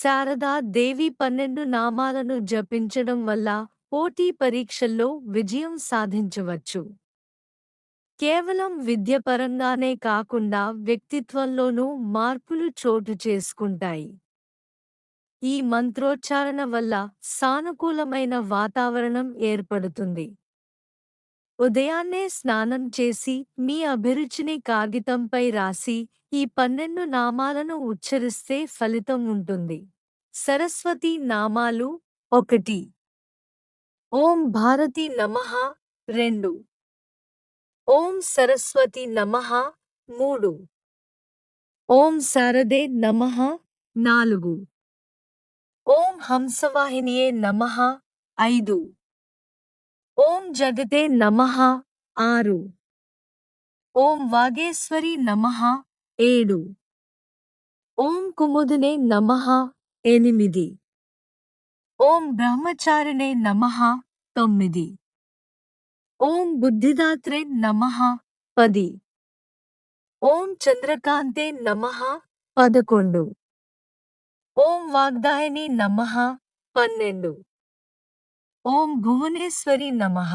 శారదా దేవి పన్నెండు నామాలను జపించడం వల్ల పోటీ పరీక్షల్లో విజయం సాధించవచ్చు. కేవలం విద్యపరంగానే కాకుండా వ్యక్తిత్వంలోనూ మార్పులు చోటు చేసుకుంటాయి. ఈ మంత్రోచ్చారణ వల్ల సానుకూలమైన వాతావరణం ఏర్పడుతుంది. ఉదయాన్నే స్నానం చేసి మీ అభిరుచిని కాగితంపై రాసి ఈ పన్నెండు నామాలను ఉచ్చరిస్తే ఫలితం ఉంటుంది. సరస్వతి నామాలు ఒకటి. ఓం భారతి నమః రెండు. ఓం సరస్వతి నమః మూడు. ఓం శారదే నమః నాలుగు. ఓం హంసవాహినియే నమః ఐదు. ఓం జగతే నమః ఆరు ఓం వాగేశ్వరి నమః ఏడు ఓం కుముదినే నమః ఎనిమిది ఓం బ్రహ్మచారిణే నమః తొమ్మిది ఓం బుద్ధిదాత్రే నమః పది ఓం చంద్రకాంతే నమః పదకొండు ఓం వాగ్దాయని నమః పన్నెండు ఓం భువనేశ్వరి నమః